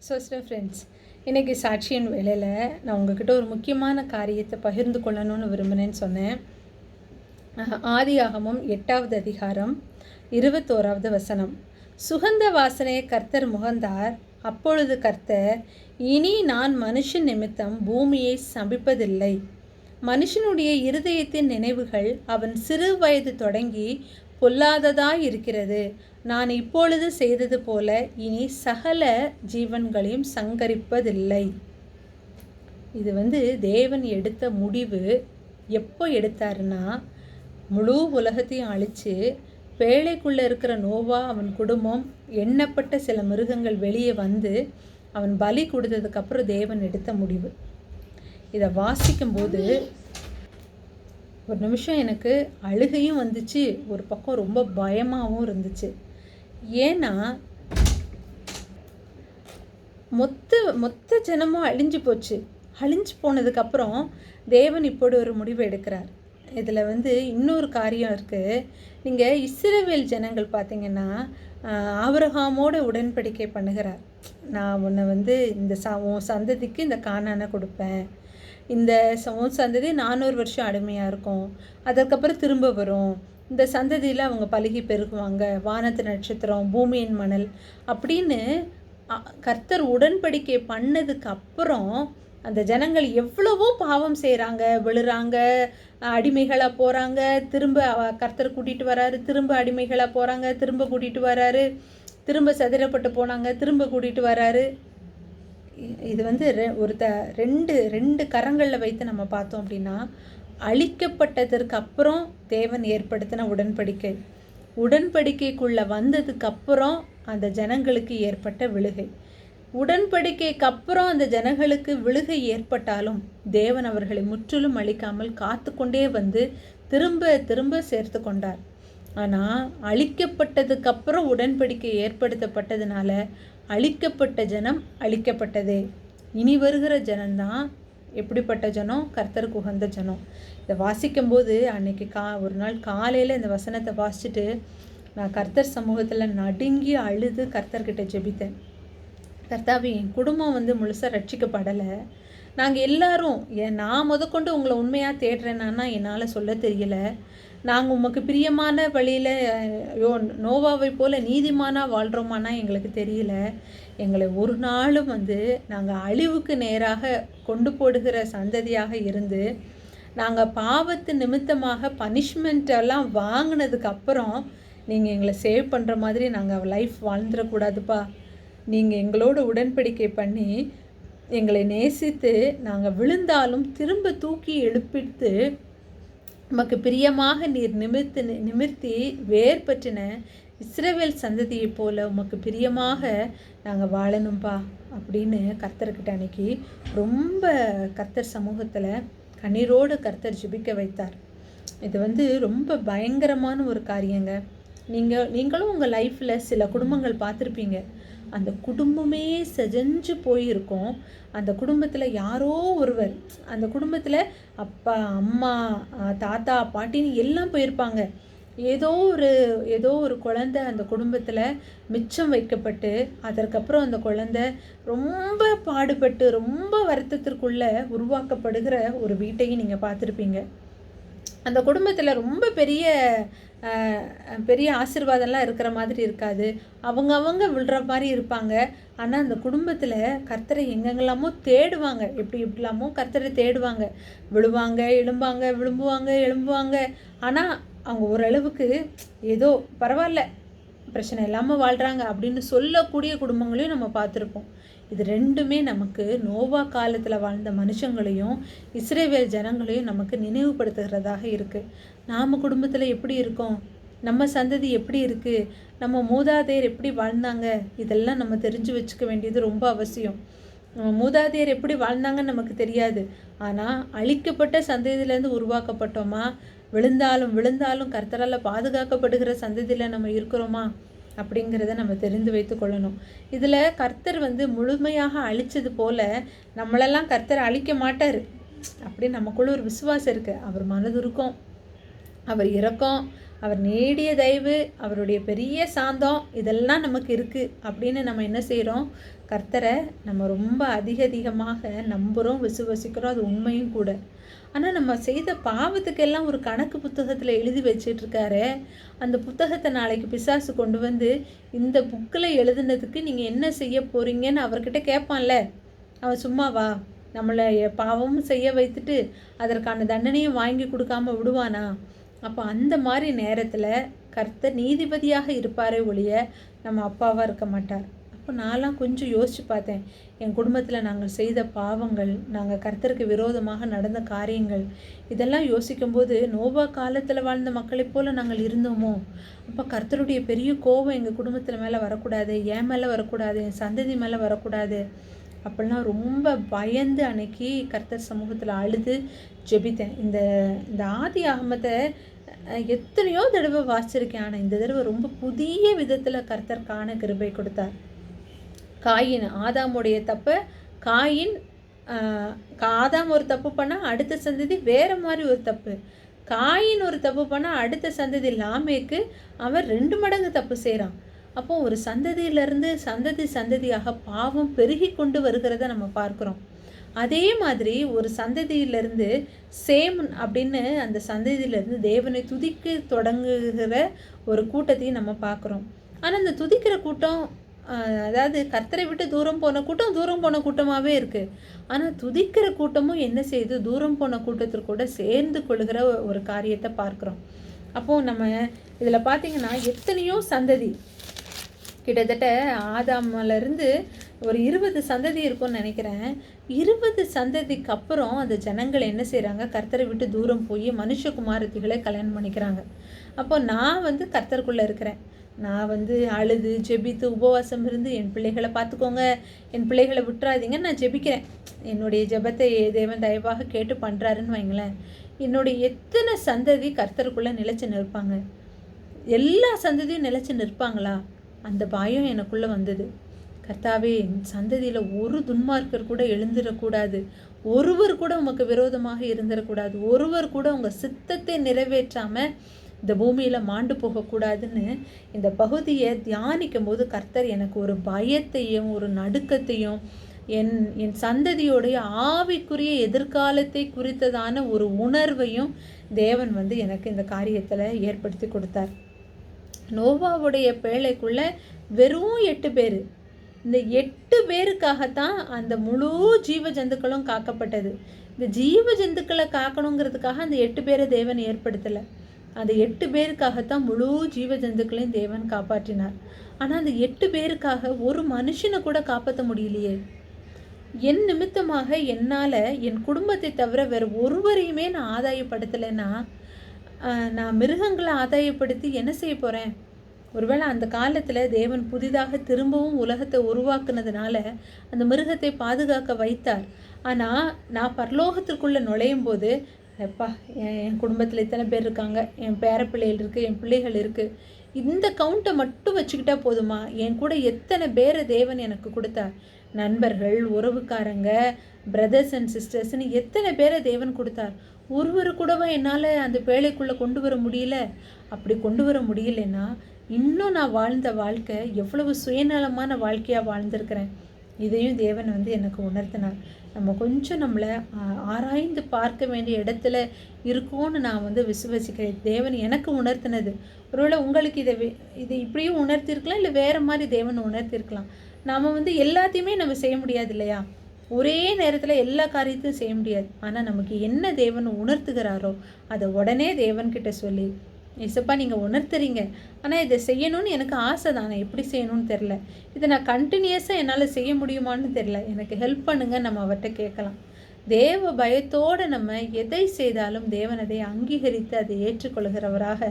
Sister friends இன்றைக்கி சாட்சியின் வேலையில் நான் உங்ககிட்ட ஒரு முக்கியமான காரியத்தை பகிர்ந்து கொள்ளணும்னு விரும்பினேன்னு சொன்னேன். அஹ், ஆதியாகமம் எட்டாவது அதிகாரம் இருபத்தோராவது வசனம். சுகந்த வாசனையை கர்த்தர் முகந்தார். அப்பொழுது கர்த்தர் இனி நான் மனுஷன் நிமித்தம் பூமியை சபிப்பதில்லை. மனுஷனுடைய இருதயத்தின் நினைவுகள் அவன் சிறு வயது தொடங்கி பொல்லாததாய் இருக்கிறது நான் இப்பொழுது செய்தது போல இனி சகல ஜீவன்களையும் சங்கரிப்பதில்லை. இது வந்து தேவன் எடுத்த முடிவு. எப்போ எடுத்தாருன்னா முழு உலகத்தையும் அழித்து வேலைக்குள்ளே இருக்கிற நோவா அவன் குடும்பம் எண்ணப்பட்ட சில மிருகங்கள் வெளியே வந்து அவன் பலி கொடுத்ததுக்கப்புறம் தேவன் எடுத்த முடிவு. இதை வாசிக்கும்போது ஒரு நிமிஷம் எனக்கு அழுகையும் வந்துச்சு ஒரு பக்கம் ரொம்ப பயமாகவும் இருந்துச்சு. ஏன்னா மொத்த மொத்த ஜனமும் அழிஞ்சு போச்சு. அழிஞ்சு போனதுக்கப்புறம் தேவன் இப்படி ஒரு முடிவு எடுக்கிறார். இதில் வந்து இன்னொரு காரியம் இருக்குது நீங்கள் இஸ்ரவேல் ஜனங்கள் பார்த்தீங்கன்னா ஆபரகாமோட உடன்படிக்கை பண்ணுகிறார். நான் உன்னை வந்து இந்த ச உன் சந்ததிக்கு இந்த காணானை கொடுப்பேன். இந்த ச- சந்ததி நானூறு வருஷம் அடிமையாக இருக்கும். அதற்கப்புறம் திரும்ப வரும். இந்த சந்ததியில் அவங்க பழுகி பெருகுவாங்க. வானத்து நட்சத்திரம் பூமியின் மணல் அப்படின்னு கர்த்தர் உடன்படிக்கை பண்ணதுக்கு அப்புறம் அந்த ஜனங்கள் எவ்வளவோ பாவம் செய்கிறாங்க விழுறாங்க அடிமைகளாக போகிறாங்க திரும்ப கர்த்தர் கூட்டிகிட்டு வராரு. திரும்ப அடிமைகளாக போகிறாங்க திரும்ப கூட்டிகிட்டு வராரு. திரும்ப சதிரப்பட்டு போனாங்க. திரும்ப கூட்டிகிட்டு வராரு. இது வந்து ரெ- ஒரு த ரெண்டு ரெண்டு கரங்களில் வைத்து நம்ம பார்த்தோம் அப்படின்னா அழிக்கப்பட்டதற்கு அப்புறம் தேவன் ஏற்படுத்தின உடன்படிக்கை. உடன்படிக்கைக்குள்ளே வந்ததுக்கு அப்புறம் அந்த ஜனங்களுக்கு ஏற்பட்ட விழுகை. உடன்படிக்கைக்கு அப்புறம் அந்த ஜனங்களுக்கு விழுகை ஏற்பட்டாலும் தேவன் அவர்களை முற்றிலும் அழிக்காமல் காத்து கொண்டே வந்து திரும்ப திரும்ப சேர்த்து கொண்டார். ஆனால் அழிக்கப்பட்டதுக்கப்புறம் உடன்படிக்கை ஏற்படுத்தப்பட்டதுனால அழிக்கப்பட்ட ஜனம் அழிக்கப்பட்டதே. இனி வருகிற ஜனம்தான் எப்படிப்பட்ட ஜனம் கர்த்தருக்கு உகந்த ஜனம் இதை வாசிக்கும்போது அன்னைக்கு கா ஒரு நாள் காலையில் இந்த வசனத்தை வாசிச்சுட்டு நான் கர்த்தர் சமூகத்தில் நடுங்கி அழுது கர்த்தர்கிட்ட ஜெபித்தேன். கர்த்தாவே என் குடும்பம் வந்து முழுசாக ரட்சிக்கப்படலை. நாங்கள் எல்லாரும் என் நான் முதற்கொண்டு உங்களை உண்மையாக தேடுறேன்னா என்னால் சொல்ல தெரியல. நாங்கள் உமக்கு பிரியமான வழியில் ஐயோ நோவாவை போல் நீதிமானாக வாழ்கிறோமானா எங்களுக்கு தெரியல. எங்களை ஒரு நாளும் வந்து நாங்கள் அழிவுக்கு நேராக கொண்டு போடுகிற சந்ததியாக இருந்து நாங்கள் பாவத்து நிமித்தமாக பனிஷ்மெண்ட்டெல்லாம் வாங்கினதுக்கப்புறம் வாங்கினதுக்கு அப்புறம் நீங்கள் எங்களை சேவ் பண்ணுற மாதிரி நாங்கள் லைஃப் வாழ்ந்துடக்கூடாதுப்பா. நீங்கள் எங்களோட உடன்படிக்கை பண்ணி எங்களை நேசித்து நாங்கள் விழுந்தாலும் திரும்ப தூக்கி எழுப்பிட்டு உமக்கு பிரியமாக நீர் நிமிர்த்து நிமிர்த்தி வேர் பற்றின இஸ்ரவேல் சந்ததியைப் போல உமக்கு பிரியமாக நாங்கள் வாழணும்பா அப்படின்னு கர்த்தர்கிட்ட அன்னைக்கு ரொம்ப கர்த்தர் சமூகத்தில் கண்ணீரோடு கர்த்தர் ஜுபிக்க வைத்தார். இது வந்து ரொம்ப பயங்கரமான ஒரு காரியங்க. நீங்கள் நீங்களும் உங்கள் லைஃப்பில் சில குடும்பங்கள் பார்த்துருப்பீங்க. அந்த குடும்பமே செஜஞ்சு போயிருக்கும். அந்த குடும்பத்தில் யாரோ ஒருவர் அந்த குடும்பத்தில் அப்பா அம்மா தாத்தா பாட்டின்னு எல்லாம் போயிருப்பாங்க. ஏதோ ஒரு ஏதோ ஒரு குழந்தை அந்த குடும்பத்தில் மிச்சம் வைக்கப்பட்டு அதற்கப்புறம் அந்த குழந்தை ரொம்ப பாடுபட்டு ரொம்ப வருத்தத்திற்குள்ளே உருவாக்கப்படுகிற ஒரு வீட்டையும் நீங்கள் பார்த்துருப்பீங்க. அந்த குடும்பத்தில் ரொம்ப பெரிய பெரிய ஆசிர்வாதம்லாம் இருக்கிற மாதிரி இருக்காது. அவங்க அவங்க விழுற மாதிரி இருப்பாங்க. ஆனால் அந்த குடும்பத்தில் கர்த்தரை எங்கெங்கெல்லாமோ தேடுவாங்க. எப்படி எப்படிலாமோ கர்த்தரை தேடுவாங்க. விழுவாங்க எழும்பாங்க விழும்புவாங்க எழும்புவாங்க. ஆனால் அவங்க ஓரளவுக்கு ஏதோ பரவாயில்ல பிரச்சனை இல்லாமல் வாழ்கிறாங்க அப்படின்னு சொல்லக்கூடிய குடும்பங்களையும் நம்ம பார்த்துருப்போம். இது ரெண்டுமே நமக்கு நோவா காலத்தில் வாழ்ந்த மனுஷங்களையும் இஸ்ரேவேல் ஜனங்களையும் நமக்கு நினைவுபடுத்துகிறதாக இருக்குது நாம் குடும்பத்தில் எப்படி இருக்கோம்? நம்ம சந்ததி எப்படி இருக்குது நம்ம மூதாதையர் எப்படி வாழ்ந்தாங்க? இதெல்லாம் நம்ம தெரிஞ்சு வச்சுக்க வேண்டியது ரொம்ப அவசியம். நம்ம மூதாதையர் எப்படி வாழ்ந்தாங்கன்னு நமக்கு தெரியாது. ஆனால் அழிக்கப்பட்ட சந்ததியிலேருந்து உருவாக்கப்பட்டோமா? விழுந்தாலும் விழுந்தாலும் கர்த்தரால் பாதுகாக்கப்படுகிற சந்ததியில் நம்ம இருக்கிறோமா? அப்படிங்கிறத நம்ம தெரிந்து வைத்து கொள்ளணும். இதில் கர்த்தர் வந்து முழுமையாக அழிச்சது போல நம்மளெல்லாம் கர்த்தர் அழிக்க மாட்டார். அப்படி நமக்குள்ள ஒரு விசுவாசம் இருக்குது அவர் மனதுருக்கம் அவர் இரக்கம் அவர் நேடிய தயவு அவருடைய பெரிய சாந்தம் இதெல்லாம் நமக்கு இருக்குது அப்படின்னு நம்ம என்ன செய்கிறோம் கர்த்தரை நம்ம ரொம்ப அதிக அதிகமாக நம்புகிறோம் விசுவசிக்கிறோம் அது உண்மையும் கூட. ஆனால் நம்ம செய்த பாவத்துக்கெல்லாம் ஒரு கணக்கு புத்தகத்தில் எழுதி வச்சிட்ருக்காரு அந்த புத்தகத்தை நாளைக்கு பிசாசு கொண்டு வந்து இந்த புக்கில் எழுதுனதுக்கு நீங்கள் என்ன செய்ய போகிறீங்கன்னு அவர்கிட்ட கேட்பான்ல அவன் சும்மாவா நம்மளை பாவமும் செய்ய வைத்துட்டு அதற்கான தண்டனையும் வாங்கி கொடுக்காம விடுவானா? அப்போ அந்த மாதிரி நேரத்தில் கர்த்தர் நீதிபதியாக இருப்பாரே ஒழிய நம்ம அப்பாவாக இருக்க மாட்டார். அப்போ நான்லாம் கொஞ்சம் யோசித்து பார்த்தேன். என் குடும்பத்தில் நாங்கள் செய்த பாவங்கள் நாங்கள் கர்த்தருக்கு விரோதமாக நடந்த காரியங்கள் இதெல்லாம் யோசிக்கும்போது நோவா காலத்தில் வாழ்ந்த மக்களைப் போல் நாங்கள் இருந்தோமோ? அப்போ கர்த்தருடைய பெரிய கோபம் எங்கள் குடும்பத்தில் மேலே வரக்கூடாது என் மேலே வரக்கூடாது என் சந்ததி மேலே வரக்கூடாது. அப்படிலாம் ரொம்ப பயந்து அன்னைக்கு கர்த்தர் சமூகத்தில் அழுது ஜெபித்தேன். இந்த இந்த ஆதி ஆகமத்தை எத்தனையோ தடவை வாசிச்சிருக்கேன். ஆனால் இந்த தடவை ரொம்ப புதிய விதத்தில் கர்த்தர் காண கிருபை கொடுத்தார். காயின் ஆதாமுடைய தப்பை. காயின் ஆதாம் ஒரு தப்பு பண்ணால் அடுத்த சந்ததி வேறு மாதிரி ஒரு தப்பு. காயின் ஒரு தப்பு பண்ணால் அடுத்த சந்ததி லாமேக்கு அவன் ரெண்டு மடங்கு தப்பு செய்கிறான் அப்போது ஒரு சந்ததியிலேருந்து சந்ததி சந்ததியாக பாவம் பெருகி கொண்டு வருகிறத நம்ம பார்க்குறோம். அதே மாதிரி ஒரு சந்ததியிலிருந்து சேம் அப்படின்னு அந்த சந்ததியிலேருந்து தேவனை துதிக்க தொடங்குகிற ஒரு கூட்டத்தையும் நம்ம பார்க்குறோம். ஆனால் அந்த துதிக்கிற கூட்டம் அதாவது கர்த்தரை விட்டு தூரம் போன கூட்டம் தூரம் போன கூட்டமாகவே இருக்குது ஆனால் துதிக்கிற கூட்டமும் என்ன செய்யுது? தூரம் போன கூட்டத்தில் கூட சேர்ந்து கொள்கிற ஒரு காரியத்தை பார்க்குறோம். அப்போது நம்ம இதில் பார்த்தீங்கன்னா எத்தனையோ சந்ததி. கிட்டத்தட்ட ஆதாமலேருந்து ஒரு இருபது சந்ததி இருக்கும்னு நினைக்கிறேன். இருபது சந்ததிக்கு அப்புறம் அந்த ஜனங்கள் என்ன செய்கிறாங்க கர்த்தரை விட்டு தூரம் போய் மனுஷகுமாரத்திகளை கல்யாணம் பண்ணிக்கிறாங்க. அப்போ நான் வந்து கர்த்தருக்குள்ளே இருக்கிறேன். நான் வந்து அழுது ஜெபித்து உபவாசம் இருந்து என் பிள்ளைகளை பார்த்துக்கோங்க. என் பிள்ளைகளை விட்டுறாதீங்க நான் ஜெபிக்கிறேன். என்னுடைய ஜெபத்தை தேவன் தயவாக கேட்டு பண்ணுறாருன்னு வைங்களேன். என்னுடைய எத்தனை சந்ததி கர்த்தருக்குள்ளே நிலச்சி நிற்பாங்க? எல்லா சந்ததியும் நிலச்சி நிற்பாங்களா? அந்த பயம் எனக்குள்ளே வந்தது. கர்த்தாவே சந்ததியில் ஒரு துன்மார்க்கர் கூட எழுந்திடக்கூடாது ஒருவர் கூட உமக்கு விரோதமாக இருந்துடக்கூடாது ஒருவர் கூட உங்கள் சித்தத்தை நிறைவேற்றாமல் இந்த பூமியில் மாண்டு போகக்கூடாதுன்னு இந்த பகுதியை தியானிக்கும் போது கர்த்தர் எனக்கு ஒரு பயத்தையும் ஒரு நடுக்கத்தையும் என் என் சந்ததியோடைய ஆவிக்குரிய எதிர்காலத்தை குறித்ததான ஒரு உணர்வையும் தேவன் வந்து எனக்கு இந்த காரியத்தில் ஏற்படுத்தி கொடுத்தார். நோவாவுடைய பேழைக்குள்ள வெறும் எட்டு பேர். இந்த எட்டு பேருக்காகத்தான் அந்த முழு ஜீவ ஜந்துக்களும் காக்கப்பட்டது. இந்த ஜீவ ஜந்துக்களை காக்கணுங்கிறதுக்காக அந்த எட்டு பேரை தேவன் ஏற்படுத்தலை. அந்த எட்டு பேருக்காகத்தான் முழு ஜீவ ஜந்துக்களையும் தேவன் காப்பாற்றினார். ஆனால் அந்த எட்டு பேருக்காக ஒரு மனுஷனை கூட காப்பாற்ற முடியலையே. என் நிமித்தமாக என்னால் என் குடும்பத்தை தவிர வேறு ஒருவரையுமே நான் ஆதாயப்படுத்தலைன்னா நான் மிருகங்களை ஆதாயப்படுத்தி என்ன செய்ய போகிறேன் ஒருவேளை அந்த காலத்தில் தேவன் புதிதாக திரும்பவும் உலகத்தை உருவாக்குனதுனால அந்த மிருகத்தை பாதுகாக்க வைத்தார். ஆனால் நான் பரலோகத்திற்குள்ளே நுழையும் போது எப்பா என் குடும்பத்தில் இத்தனை பேர் இருக்காங்க என் பேர பிள்ளைகள் இருக்குது என் பிள்ளைகள் இருக்குது இந்த கவுண்ட்டை மட்டும் வச்சுக்கிட்டா போதுமா? என் கூட எத்தனை பேரை தேவன் எனக்கு கொடுத்தார் நண்பர்கள் உறவுக்காரங்க பிரதர்ஸ் அண்ட் சிஸ்டர்ஸ்னு எத்தனை பேரை தேவன் கொடுத்தார்? ஒருவர் கூடவா என்னால் அந்த பேழைக்குள்ளே கொண்டு வர முடியல? அப்படி கொண்டு வர முடியலன்னா இன்னும் நான் வாழ்ந்த வாழ்க்கை எவ்வளவு சுயநலமான வாழ்க்கையாக வாழ்ந்திருக்கிறேன். இதையும் தேவன் வந்து எனக்கு உணர்த்தினார். நம்ம கொஞ்சம் நம்மளை ஆராய்ந்து பார்க்க வேண்டிய இடத்துல இருக்கோன்னு நான் வந்து விசுவசிக்கிறேன். தேவன் எனக்கு உணர்த்தினது. ஒருவேளை உங்களுக்கு இதை இதை இப்படியும் உணர்த்திருக்கலாம் இல்லை வேறு மாதிரி தேவன் உணர்த்திருக்கலாம். நாம் வந்து எல்லாத்தையுமே நம்ம செய்ய முடியாது இல்லையா? ஒரே நேரத்தில் எல்லா காரியத்தையும் செய்ய முடியாது. ஆனால் நமக்கு என்ன தேவன் உணர்த்துகிறாரோ அதை உடனே தேவன்கிட்ட சொல்லி இசப்பா நீங்கள் உணர்த்துறீங்க. ஆனால் இதை செய்யணும்னு எனக்கு ஆசை நான் எப்படி செய்யணும்னு தெரில இதை நான் கண்டினியூஸாக என்னால் செய்ய முடியுமான்னு தெரில எனக்கு ஹெல்ப் பண்ணுங்க நம்ம அவர்கிட்ட கேட்கலாம். தேவ பயத்தோடு நம்ம எதை செய்தாலும் தேவன் அதை அங்கீகரித்து அதை ஏற்றுக்கொள்கிறவராக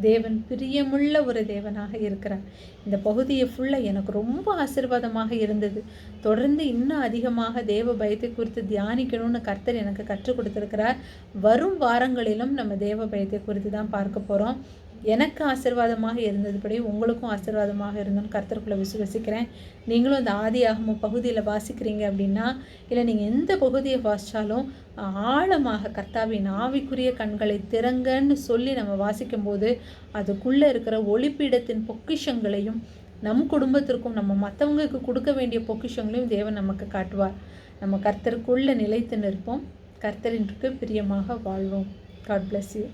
தேவன் பிரியமுள்ள ஒரு தேவனாக இருக்கிறார். இந்த பகுதியை ஃபுல்லாக எனக்கு ரொம்ப ஆசிர்வாதமாக இருந்தது. தொடர்ந்து இன்னும் அதிகமாக தேவ பயத்தை குறித்து தியானிக்கணும்னு கர்த்தர் எனக்கு கற்றுக் கொடுத்துருக்கிறார். வரும் வாரங்களிலும் நம்ம தேவ பயத்தை குறித்து தான் பார்க்க போகிறோம் எனக்கு ஆசிர்வாதமாக இருந்ததுபடி உங்களுக்கும் ஆசிர்வாதமாக இருந்தோன்னு கர்த்தருக்குள்ளே விசுவசிக்கிறேன். நீங்களும் அந்த ஆதி ஆகம பகுதியில் வாசிக்கிறீங்க அப்படின்னா இல்லை நீங்கள் எந்த பகுதியை வாசித்தாலும் ஆழமாக கர்த்தாவின் ஆவிக்குரிய கண்களை திறங்கன்னு சொல்லி நம்ம வாசிக்கும்போது அதுக்குள்ளே இருக்கிற ஒளிப்பீடத்தின் பொக்கிஷங்களையும் நம் குடும்பத்திற்கும் நம்ம மற்றவங்களுக்கு கொடுக்க வேண்டிய பொக்கிஷங்களையும் தேவன் நமக்கு காட்டுவார். நம்ம கர்த்தருக்குள்ளே நிலைத்து நிற்போம். கர்த்தரின்றுக்கு பிரியமாக வாழ்வோம். God bless you